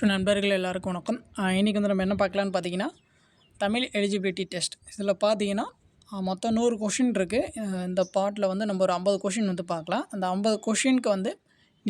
So நண்பர்கள் எல்லாருக்கும் வணக்கம். இன்றைக்கி வந்து நம்ம என்ன பார்க்கலான்னு பார்த்தீங்கன்னா தமிழ் எலிஜிபிலிட்டி டெஸ்ட். இதில் பார்த்தீங்கன்னா மொத்தம் நூறு கொஷின் இருக்குது இந்த பாட்டில் வந்து நம்ம ஒரு ஐம்பது கொஷின் வந்து பார்க்கலாம். அந்த ஐம்பது கொஷினுக்கு வந்து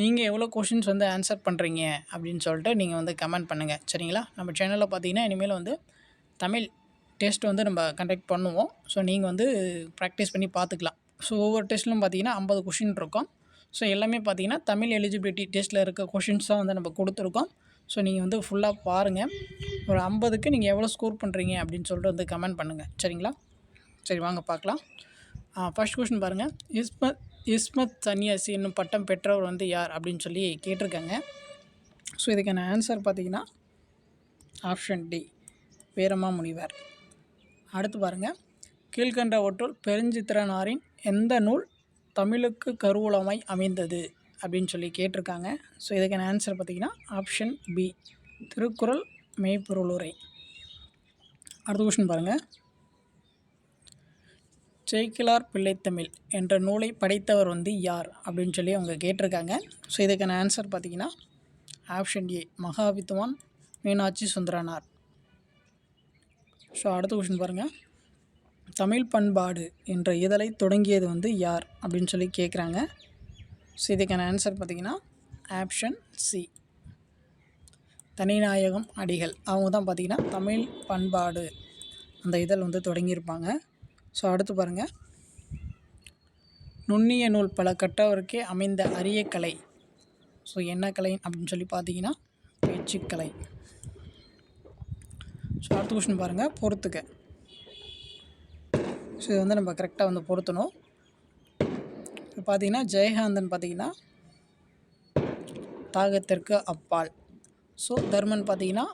நீங்கள் எவ்வளோ கொஷின்ஸ் வந்து ஆன்சர் பண்ணுறீங்க அப்படின்னு சொல்லிட்டு நீங்கள் வந்து கமெண்ட் பண்ணுங்கள் சரிங்களா? நம்ம சேனலில் பார்த்தீங்கன்னா இனிமேல் வந்து தமிழ் டெஸ்ட் வந்து நம்ம கண்டக்ட் பண்ணுவோம். ஸோ நீங்கள் வந்து ப்ராக்டிஸ் பண்ணி பார்த்துக்கலாம். ஸோ ஒவ்வொரு டெஸ்ட்லையும் பார்த்தீங்கன்னா ஐம்பது கொஷின் இருக்கும். ஸோ எல்லாமே பார்த்தீங்கன்னா தமிழ் எலிஜிபிலிட்டி டெஸ்ட்டில் இருக்க கொஷின்ஸ் தான் வந்து நம்ம கொடுத்துருக்கோம். ஸோ நீங்கள் வந்து ஃபுல்லாக பாருங்கள் ஒரு ஐம்பதுக்கு நீங்கள் எவ்வளோ ஸ்கோர் பண்ணுறீங்க அப்படின்னு சொல்லிட்டு வந்து கமெண்ட் பண்ணுங்கள் சரிங்களா? சரி வாங்க பார்க்கலாம். ஃபஸ்ட் கொஷின் பாருங்கள் இஸ்மத் இஸ்மத் சன்னியாசி என்னும் பட்டம் பெற்றவர் வந்து யார் அப்படின்னு சொல்லி கேட்டிருக்காங்க. ஸோ இதுக்கான ஆன்சர் பார்த்தீங்கன்னா ஆப்ஷன் டி வீரமா முனிவர். அடுத்து பாருங்கள் கீழ்கண்டவற்றுள் பெருஞ்சித்திரனாரின் எந்த நூல் தமிழுக்கு கருவூலமாய் அமைந்தது? அப்படின்னு சொல்லி கேட்டிருக்காங்க. ஸோ இதுக்கான ஆன்சர் பார்த்திங்கன்னா ஆப்ஷன் பி திருக்குறள் மெய்ப்பொருளுரை. அடுத்த கொஷின் பாருங்கள் சேக்கிலார் பிள்ளைத்தமிழ் என்ற நூலை படைத்தவர் வந்து யார்? அப்படின்னு சொல்லி அவங்க கேட்டிருக்காங்க. ஸோ இதுக்கான ஆன்சர் பார்த்தீங்கன்னா option A Mahavidwan Meenakshi Sundaranar. So அடுத்த கொஷின் பாருங்கள் தமிழ் பண்பாடு என்ற இதழை தொடங்கியது வந்து யார்? அப்படின்னு சொல்லி கேட்குறாங்க. ஸோ இதுக்கான ஆன்சர் பார்த்தீங்கன்னா ஆப்ஷன் சி தனிநாயகம் அடிகள். அவங்க தான் பார்த்தீங்கன்னா தமிழ் பண்பாடு. அந்த இதழ் வந்து தொடங்கியிருப்பாங்க. ஸோ அடுத்து பாருங்கள் நுண்ணிய நூல் பல கற்றவருக்கே அமைந்த அரிய கலை. ஸோ என்ன கலை அப்படின்னு சொல்லி பார்த்தீங்கன்னா பேச்சுக்கலை. ஸோ அடுத்த கொஷின் பாருங்கள் பொறுத்துக்க. ஸோ இது வந்து நம்ம கரெக்டாக வந்து பொருத்தணும். இப்போ பார்த்தீங்கன்னா ஜெயகாந்தன் பார்த்தீங்கன்னா தாகத்திற்கு அப்பால். ஸோ தர்மன் பார்த்தீங்கன்னா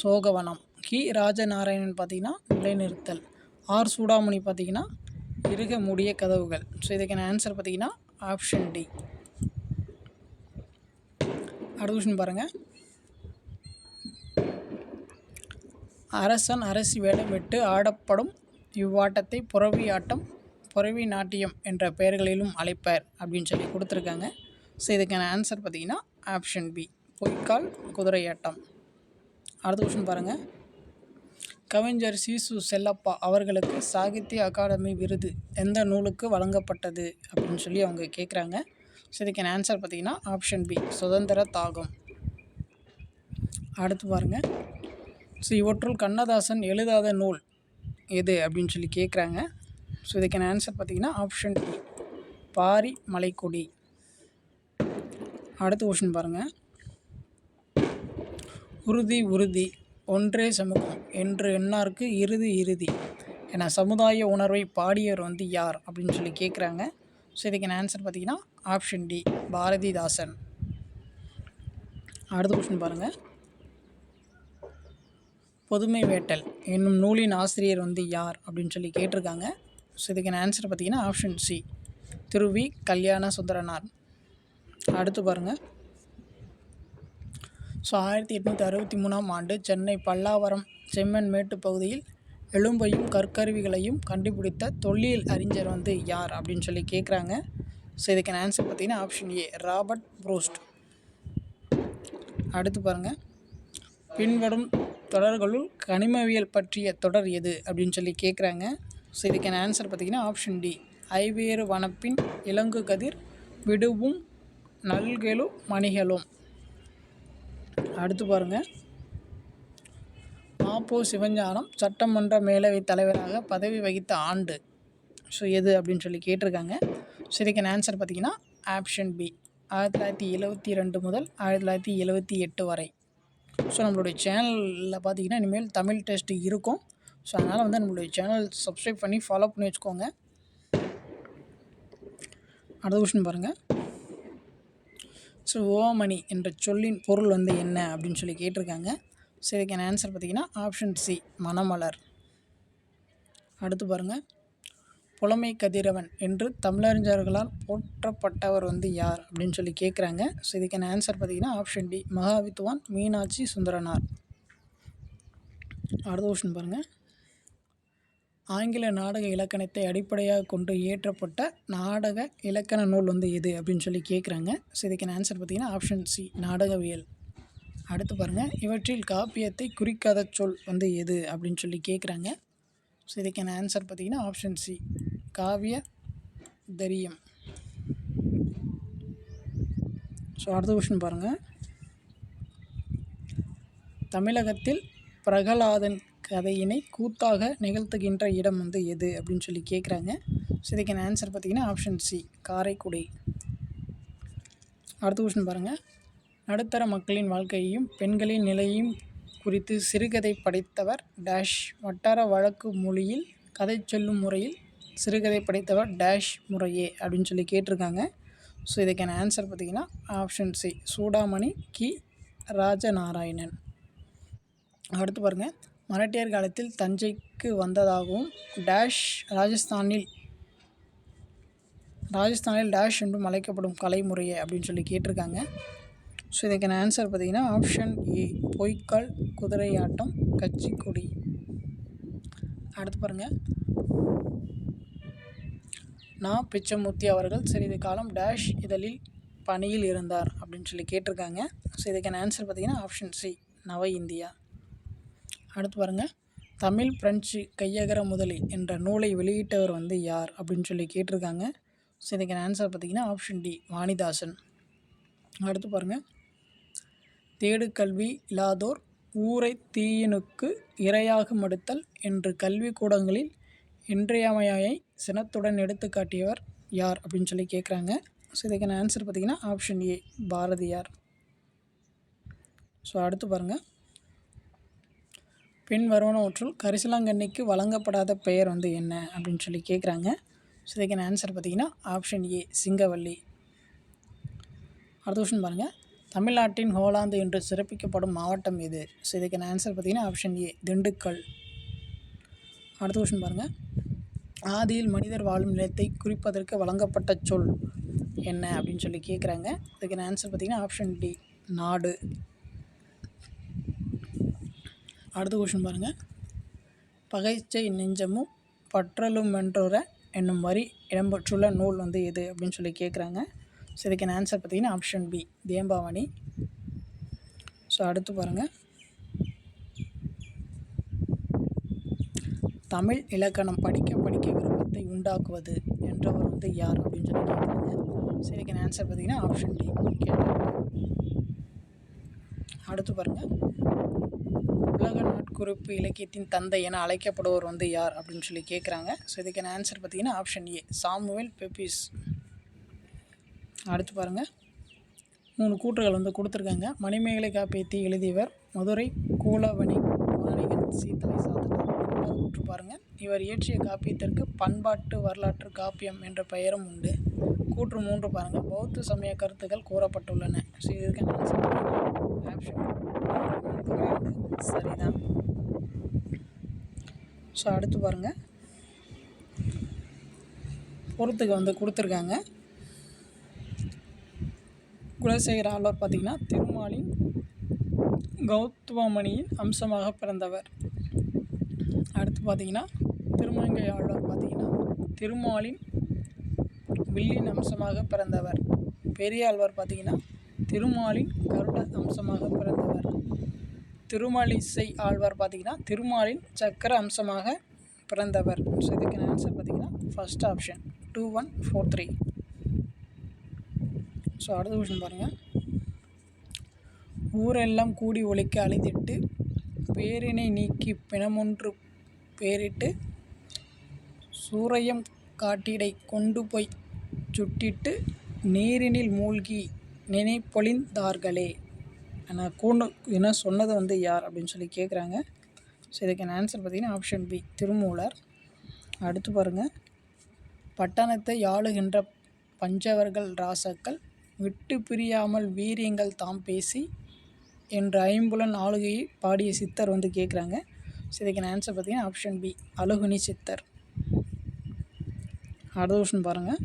சோகவனம். கி. ராஜநாராயணன் பார்த்தீங்கன்னா நிலைநிறுத்தல். ஆர். சூடாமணி பார்த்தீங்கன்னா இருக மூடிய கதவுகள். ஸோ இதுக்கான ஆன்சர் பார்த்தீங்கன்னா ஆப்ஷன் டி அடுத்த கொஷின் பாருங்கள் அரசன் அரசி வேடம் விட்டு ஆடப்படும் இவ்வாட்டத்தை புறவி ஆட்டம் புறவி நாட்டியம் என்ற பெயர்களிலும் அழைப்பர் அப்படின்னு சொல்லி கொடுத்துருக்காங்க. ஸோ இதுக்கான ஆன்சர் பார்த்தீங்கன்னா ஆப்ஷன் பி பொய்க்கால் குதிரையாட்டம். அடுத்த கொஷின் பாருங்கள் கவிஞர் சீசு செல்லப்பா அவர்களுக்கு சாகித்ய அகாடமி விருது எந்த நூலுக்கு வழங்கப்பட்டது அப்படின்னு சொல்லி அவங்க கேட்குறாங்க ஸோ இதுக்கான ஆன்சர் பார்த்தீங்கன்னா ஆப்ஷன் பி சுதந்திர தாகம். அடுத்து பாருங்கள் ஸோ இவற்றுள் கண்ணதாசன் எழுதாத நூல் எது அப்படின்னு சொல்லி கேட்குறாங்க ஸோ இதுக்கான ஆன்சர் பார்த்தீங்கன்னா ஆப்ஷன் டி பாரி மலைக்கொடி. அடுத்த கொஷின் பாருங்கள் உறுதி உறுதி. ஒன்றே சமூகம். என்று என்னாருக்கு? இறுதி இறுதி. என சமுதாய உணர்வை பாடியவர் வந்து யார்? அப்படின்னு சொல்லி கேட்குறாங்க ஸோ இதுக்கான ஆன்சர் பார்த்தீங்கன்னா ஆப்ஷன் டி பாரதிதாசன். அடுத்த கொஷின் பாருங்கள் பொதுமை வேட்டல். என்னும் நூலின் ஆசிரியர் வந்து யார்? அப்படின்னு சொல்லி கேட்டிருக்காங்க. ஸோ இதுக்கான ஆன்சர் பார்த்திங்கன்னா ஆப்ஷன் சி திருவி கல்யாண சுந்தரனார். அடுத்து பாருங்கள் ஸோ ஆயிரத்தி எட்நூற்றி அறுபத்தி மூணாம் ஆண்டு சென்னை பல்லாவரம் செம்மன் மேட்டு பகுதியில் எலும்பையும் கற்கருவிகளையும் கண்டுபிடித்த தொல்லியல் அறிஞர் வந்து யார் அப்படின்னு சொல்லி கேட்குறாங்க ஸோ இதுக்கான ஆன்சர் பார்த்தீங்கன்னா ஆப்ஷன் ஏ ராபர்ட் ப்ரூஸ்ட். அடுத்து பாருங்கள் பின்வரும் தொடர்களுள் கனிமவியல் பற்றிய தொடர் எது அப்படின்னு சொல்லி கேட்குறாங்க ஸோ இதுக்கான ஆன்சர் பார்த்தீங்கன்னா ஆப்ஷன் டி ஐவேறு வனப்பின் இலங்கு கதிர் விடுவும் நல்கெழு மணிகளும் அடுத்து பாருங்கள் மாப்போ சிவஞானம் சட்டமன்ற மேலவைத் தலைவராக பதவி வகித்த ஆண்டு. ஸோ எது அப்படின்னு சொல்லி கேட்டிருக்காங்க. ஸோ இதுக்கான ஆன்சர் பார்த்தீங்கன்னா ஆப்ஷன் பி ஆயிரத்தி தொள்ளாயிரத்தி எழுவத்தி ரெண்டு முதல் ஆயிரத்தி தொள்ளாயிரத்தி எழுவத்தி எட்டு வரை. ஸோ நம்மளுடைய சேனலில் பார்த்தீங்கன்னா இனிமேல் தமிழ் டெஸ்ட் இருக்கும். ஸோ அதனால் வந்து நம்மளுடைய சேனல் சப்ஸ்கிரைப் பண்ணி ஃபாலோ பண்ணி வச்சுக்கோங்க. அடுத்த கொஷின் பாருங்கள் ஸோ ஓமணி என்ற சொல்லின் பொருள் வந்து என்ன அப்படின்னு சொல்லி கேட்டிருக்காங்க. ஸோ இதுக்கான ஆன்சர் பார்த்தீங்கன்னா ஆப்ஷன் சி மணமலர். அடுத்து பாருங்கள் புலமை கதிரவன் என்று தமிழறிஞர்களால் போற்றப்பட்டவர் வந்து யார் அப்படின்னு சொல்லி கேட்குறாங்க. ஸோ இதுக்கான ஆன்சர் பார்த்தீங்கன்னா ஆப்ஷன் டி மகாவித்வான் மீனாட்சி சுந்தரனார். அடுத்த கொஷின் பாருங்கள் ஆங்கில நாடக இலக்கணத்தை அடிப்படையாக கொண்டு இயற்றப்பட்ட நாடக இலக்கண நூல் வந்து எது அப்படின்னு சொல்லி கேட்குறாங்க ஸோ இதுக்கான ஆன்சர் பார்த்திங்கன்னா ஆப்ஷன் சி நாடகவியல். அடுத்து பாருங்கள் இவற்றில் காப்பியத்தை குறிக்காத சொல் வந்து எது அப்படின்னு சொல்லி கேட்குறாங்க ஸோ இதுக்கான ஆன்சர் பார்த்திங்கன்னா ஆப்ஷன் சி காவிய தரியம். ஸோ அடுத்த கொஷின் பாருங்கள் தமிழகத்தில் பிரகலாதன் கதையினை கூத்தாக நிகழ்த்துகின்ற இடம் வந்து எது அப்படின்னு சொல்லி கேட்குறாங்க ஸோ இதுக்கான ஆன்சர் பார்த்தீங்கன்னா ஆப்ஷன் சி காரைக்குடி. அடுத்த கொஷின் பாருங்கள் நடுத்தர மக்களின் வாழ்க்கையையும் பெண்களின் நிலையையும் குறித்து சிறுகதை படைத்தவர் டேஷ் வட்டார வழக்கு மொழியில் கதை சொல்லும் முறையில் சிறுகதை படைத்தவர் டேஷ் முறையே அப்படின்னு சொல்லி கேட்டிருக்காங்க. ஸோ இதுக்கான ஆன்சர் பார்த்தீங்கன்னா ஆப்ஷன் சி சூடாமணி கி. ராஜநாராயணன். அடுத்து பாருங்கள் மராட்டியர் காலத்தில் தஞ்சைக்கு வந்ததாகவும் டேஷ் ராஜஸ்தானில் ராஜஸ்தானில் டேஷ் என்றும் அழைக்கப்படும் கலைமுறையை அப்படின்னு சொல்லி கேட்டிருக்காங்க. ஸோ இதுக்கான ஆன்சர் பார்த்தீங்கன்னா ஆப்ஷன் ஏ பொய்க்கால் குதிரையாட்டம் கச்சிக்கொடி. அடுத்து பாருங்கள் நா. பிச்சமூர்த்தி அவர்கள் சிறிது காலம் டேஷ் இதழில் பணியில் இருந்தார் அப்படின்னு சொல்லி கேட்டிருக்காங்க. ஸோ இதுக்கான ஆன்சர் பார்த்தீங்கன்னா ஆப்ஷன் சி நவ இந்தியா. அடுத்து பாருங்கள் தமிழ் பிரெஞ்சு கையகர முதலி என்ற நூலை வெளியிட்டவர் வந்து யார் அப்படின்னு சொல்லி கேட்டிருக்காங்க. ஸோ இதுக்கான ஆன்சர் பார்த்தீங்கன்னா ஆப்ஷன் டி வாணிதாசன். அடுத்து பாருங்கள் தேடு கல்வி இல்லாதோர் ஊரை தீயினுக்கு இரையாக மடுத்தல் என்று கல்விக்கூடங்களில் இன்றியமையாயை சினத்துடன் எடுத்து காட்டியவர் யார் அப்படின்னு சொல்லி கேட்குறாங்க. ஸோ இதுக்கான ஆன்சர் பார்த்தீங்கன்னா ஆப்ஷன் ஏ பாரதியார். ஸோ அடுத்து பாருங்கள் பின் வருவனவற்றுள் கரிசலாங்கண்ணிக்கு வழங்கப்படாத பெயர் வந்து என்ன அப்படின்னு சொல்லி கேட்குறாங்க ஸோ இதுக்கான ஆன்சர் பார்த்தீங்கன்னா ஆப்ஷன் ஏ சிங்கவல்லி அடுத்த கொஷின் பாருங்கள் தமிழ்நாட்டின் ஹோலாந்து என்று சிறப்பிக்கப்படும் மாவட்டம் எது? ஸோ இதுக்கான ஆன்சர் பார்த்தீங்கன்னா ஆப்ஷன் ஏ திண்டுக்கல். அடுத்த கொஷின் பாருங்கள் ஆதியில் மனிதர் வாழும் நிலத்தை குறிப்பதற்கு வழங்கப்பட்ட சொல் என்ன அப்படின்னு சொல்லி கேட்குறாங்க இதுக்கான ஆன்சர் பார்த்தீங்கன்னா ஆப்ஷன் டி நாடு. அடுத்த கொஷின் பாருங்கள் பகைச்சை நெஞ்சமும் பற்றலும் வென்றோர என்னும் வரி இடம்பெற்றுள்ள நூல் வந்து எது அப்படின்னு சொல்லி கேட்குறாங்க ஸோ இதுக்கான ஆன்சர் பார்த்தீங்கன்னா ஆப்ஷன் பி தேம்பாவணி. ஸோ அடுத்து பாருங்கள் தமிழ் இலக்கணம் படிக்க படிக்க விருப்பத்தை உண்டாக்குவது என்றவர் வந்து யார் அப்படின்னு சொல்லி கேட்குறாங்க ஸோ இதுக்கான ஆன்சர் பார்த்தீங்கன்னா ஆப்ஷன் டி அடுத்து பாருங்கள் உலக நாட்குறிப்பு இலக்கியத்தின் தந்தை என அழைக்கப்படுவர் வந்து யார் அப்படின்னு சொல்லி கேட்குறாங்க ஸோ இதுக்கான ஆன்சர் பார்த்தீங்கன்னா ஆப்ஷன் ஏ சாமுவேல் பெப்பிஸ். அடுத்து பாருங்கள் மூணு கூற்றுகள் வந்து கொடுத்துருக்காங்க. மணிமேகலை காப்பியத்தை எழுதியவர் மதுரை கூலவணி வாணிகன் சீத்தலை சாதனர் கூற்று பாருங்கள் இவர் இயற்றிய காப்பியத்திற்கு பண்பாட்டு வரலாற்று காப்பியம் என்ற பெயரும் உண்டு. கூற்று மூன்று பாருங்கள் பௌத்த சமய கருத்துக்கள் கூறப்பட்டுள்ளன. ஸோ இதுக்கு ஆப்ஷன் சரிதான். ஸோ அடுத்து பாருங்கள் பொறுத்துக்கு வந்து கொடுத்துருக்காங்க. குலசேகர ஆழ்வார் பார்த்திங்கன்னா திருமாலின் கௌத்துவமணியின் அம்சமாக பிறந்தவர். அடுத்து பார்த்திங்கன்னா திருமங்கை ஆழ்வார் பார்த்திங்கன்னா திருமாலின் வில்லின் அம்சமாக பிறந்தவர். பெரியாழ்வார் பார்த்திங்கன்னா திருமாலின் கருட அம்சமாக பிறந்தவர். திருமாலிசை ஆழ்வார் பார்த்திங்கன்னா திருமாலின் சக்கர அம்சமாக பிறந்தவர். ஸோ இதுக்கு ஆன்சர் பார்த்திங்கன்னா first option two one four three so அடுத்த கொஷின் பாருங்கள் ஊரெல்லாம் கூடி ஒழிக்க அழிந்திட்டு பேரினை நீக்கி பிணமொன்று பேரிட்டு சூறையம் காட்டிடை கொண்டு போய் சுட்டிட்டு நீரினில் மூழ்கி நினைப்பொழிந்தார்களே. நான் கூண்டு என்ன சொன்னது வந்து யார் அப்படின்னு சொல்லி கேட்குறாங்க ஸோ இதுக்கான ஆன்சர் பார்த்திங்கன்னா ஆப்ஷன் பி திருமூலர். அடுத்து பாருங்கள் பட்டணத்தை ஆளுகின்ற பஞ்சவர்கள் ராசாக்கள் விட்டு பிரியாமல் வீரியங்கள் தாம் பேசி என்ற ஐம்புலன் ஆளுகையை பாடிய சித்தர் வந்து கேட்குறாங்க ஸோ இதுக்கான ஆன்சர் பார்த்திங்கன்னா ஆப்ஷன் பி அழுகுனி சித்தர். அடுத்த கொஷின் பாருங்கள்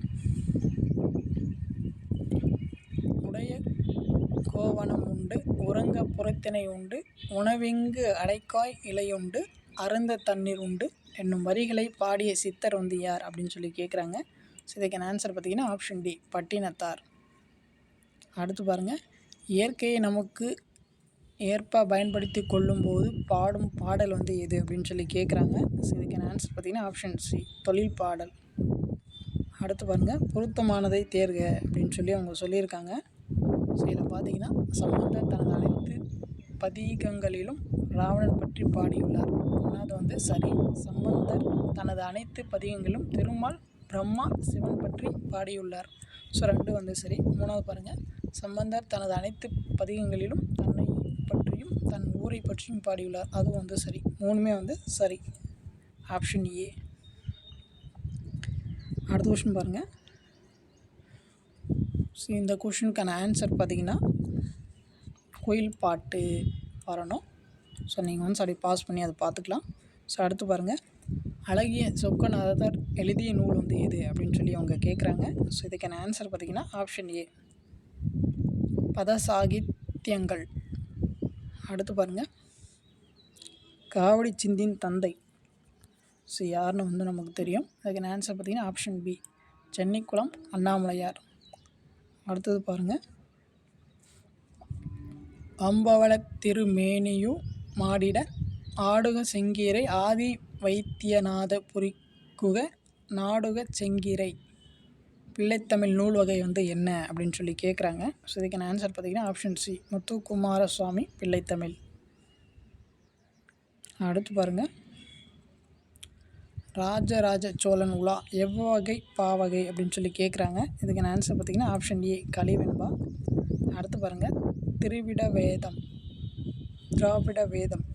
கோவணம் உண்டு உறங்க புறத்தினை உண்டு உணவிங்கு அடைக்காய் இலையுண்டு அருந்த தண்ணீர் உண்டு என்னும் வரிகளை பாடிய சித்தர் வந்து யார் அப்படின்னு சொல்லி கேட்குறாங்க ஸோ இதுக்கான ஆன்சர் பார்த்திங்கன்னா ஆப்ஷன் டி பட்டினத்தார். அடுத்து பாருங்கள் இயற்கையை நமக்கு ஏற்ப பயன்படுத்தி கொள்ளும்போது பாடும் பாடல் வந்து எது அப்படின்னு சொல்லி கேட்குறாங்க ஸோ இதுக்கான ஆன்சர் பார்த்தீங்கன்னா ஆப்ஷன் சி தொழில் பாடல். அடுத்து பாருங்கள் பொருத்தமானதை தேர்க அப்படின்னு சொல்லி அவங்க சொல்லியிருக்காங்க. ஸோ இதில் பார்த்தீங்கன்னா சம்பந்தர் தனது அனைத்து பதிகங்களிலும் ராவணன் பற்றி பாடியுள்ளார். ஒன்றாவது வந்து சரி சம்பந்தர் தனது அனைத்து பதிகங்களிலும் திருமால் பிரம்மா சிவன் பற்றி பாடியுள்ளார். ஸோ ரெண்டு வந்து சரி. மூணாவது பாருங்கள் சம்பந்தர் தனது அனைத்து பதிகங்களிலும் தன்னை பற்றியும் தன் ஊரை பற்றியும் பாடியுள்ளார். அதுவும் வந்து சரி. மூணுமே வந்து சரி. Option A. அடுத்த கொஷின் பாருங்கள் ஸோ இந்த கொஷினுக்கான ஆன்சர் பார்த்தீங்கன்னா கோயில் பாட்டு வரணும். ஸோ நீங்கள் வந்து அப்படி பாஸ் பண்ணி அதை பார்த்துக்கலாம். ஸோ அடுத்து பாருங்கள் அழகிய சொக்கநாதர் எழுதிய நூல் வந்து எது அப்படின்னு சொல்லி அவங்க கேட்குறாங்க ஸோ இதுக்கான ஆன்சர் பார்த்தீங்கன்னா ஆப்ஷன் ஏ பத சாகித்யங்கள் அடுத்து பாருங்கள் காவடி சிந்தின் தந்தை. ஸோ யாருன்னு வந்து நமக்கு தெரியும். அதுக்கான ஆன்சர் பார்த்திங்கன்னா ஆப்ஷன் பி சென்னிக்குளம் அண்ணாமலையார். அடுத்தது பாருங்கள் அம்பவள திருமேனியு மாடிட ஆடுக செங்கீரை ஆதி வைத்தியநாத புரிக்குக நாடுக செங்கீரை. பிள்ளைத்தமிழ் நூல் வகை வந்து என்ன அப்படின்னு சொல்லி கேட்குறாங்க ஸோ இதுக்கான ஆன்சர் பார்த்தீங்கன்னா ஆப்ஷன் சி முத்துக்குமாரசுவாமி பிள்ளைத்தமிழ். அடுத்து பாருங்கள் ராஜராஜ சோழன் உலா எவ்வகை பாவகை அப்படின்னு சொல்லி கேட்குறாங்க இதுக்கான ஆன்சர் பார்த்தீங்கன்னா ஆப்ஷன் ஏ கலிவெண்பா. அடுத்து பாருங்கள் திருவிட வேதம். திராவிட வேதம்.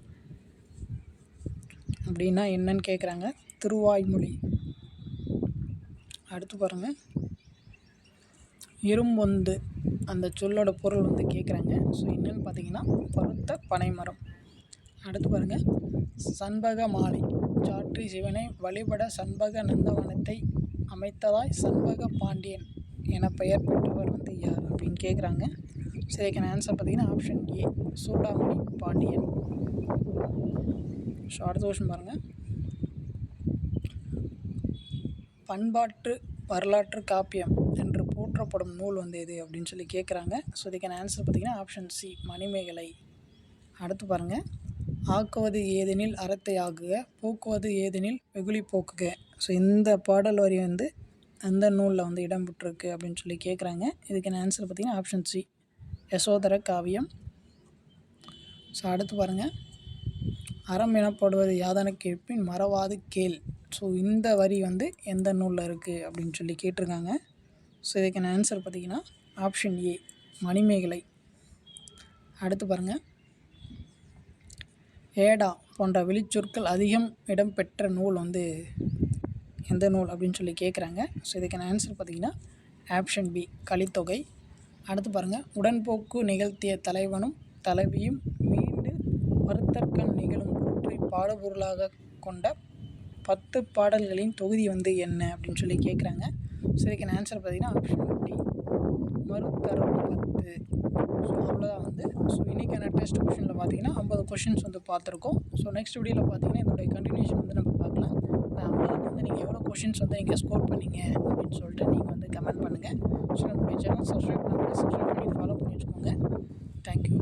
அப்படின்னா என்னன்னு கேட்குறாங்க திருவாய்மொழி. அடுத்து பாருங்கள் இரும்பொந்து. அந்த சொல்லோட பொருள் வந்து கேட்குறாங்க ஸோ என்னன்னு பார்த்தீங்கன்னா பருத்த பனைமரம். அடுத்து பாருங்கள் சண்பக மாலை சாற்றி சிவனை வழிபட சண்பக நந்தவனத்தை அமைத்ததாய் சண்பக பாண்டியன் என பெயர் பெற்றவர் வந்து யார் அப்படின்னு கேட்குறாங்க சரிக்கான ஆன்சர் பார்த்தீங்கன்னா option A Chudamani Pandiyan. So அடுத்த கொஷின் பாருங்கள் பண்பாட்டு வரலாற்று காப்பியம் என்று போற்றப்படும் நூல் வந்து எது அப்படின்னு சொல்லி கேட்குறாங்க ஸோ இதுக்கான ஆன்சர் பார்த்தீங்கன்னா ஆப்ஷன் சி மணிமேகலை. அடுத்து பாருங்கள் ஆக்குவது ஏதெனில் அறத்தை ஆகுக போக்குவது ஏதெனில் வெகுளி போக்குக. ஸோ இந்த பாடல் வரி வந்து அந்த நூலில் வந்து இடம்பெற்றிருக்கு அப்படின்னு சொல்லி கேட்குறாங்க இதுக்கான ஆன்சர் பார்த்திங்கன்னா ஆப்ஷன் சி யசோதர காவியம். ஸோ அடுத்து பாருங்கள் அறம் எனப்படுவது யாதன கேட்பின் மறவாது கேள். ஸோ இந்த வரி வந்து எந்த நூலில் இருக்குது அப்படின்னு சொல்லி கேட்டிருக்காங்க. ஸோ இதுக்கான ஆன்சர் பார்த்தீங்கன்னா ஆப்ஷன் ஏ மணிமேகலை. அடுத்து பாருங்கள் ஏடா போன்ற வெளிச்சொற்கள் அதிகம் இடம்பெற்ற நூல் வந்து எந்த நூல் அப்படின்னு சொல்லி கேட்குறாங்க ஸோ இதுக்கான ஆன்சர் பார்த்திங்கன்னா ஆப்ஷன் பி கலித்தொகை. அடுத்து பாருங்கள் உடன்போக்கு நிகழ்த்திய தலைவனும் தலைவியும் மீண்டு வருத்தற்கண் நிகழும் கூற்றை பாடுபொருளாக கொண்ட பத்து பாடல்களின் தொகுதி வந்து என்ன அப்படின்னு சொல்லி கேட்குறாங்க ஸோ இதுக்கான ஆன்சர் பார்த்தீங்கன்னா ஆப்ஷன் டி மறுதரம் பத்து. ஸோ அவ்வளோதான் வந்து. ஸோ இன்றைக்கான டெஸ்ட் கொஷினில் பார்த்தீங்கன்னா ஐம்பது கொஷின்ஸ் வந்து பார்த்துருக்கோம் ஸோ நெக்ஸ்ட் வீடியோவில் பார்த்தீங்கன்னா இதோடைய கண்டினியூஷன் வந்து நம்ம பார்க்கலாம் இந்த ஐம்பதுக்கு வந்து நீங்கள் எவ்வளோ கொஷின்ஸ் வந்து நீங்கள் ஸ்கோர் பண்ணீங்க அப்படின்னு சொல்லிட்டு நீங்கள் வந்து கமெண்ட் பண்ணுங்கள் ஸோ நம்மளுடைய சேனல் சப்ஸ்கிரைப் பண்ணுங்கள் சப்ஸ்கிரைப் பண்ணி ஃபாலோ பண்ணி வச்சுக்கோங்க. Thank you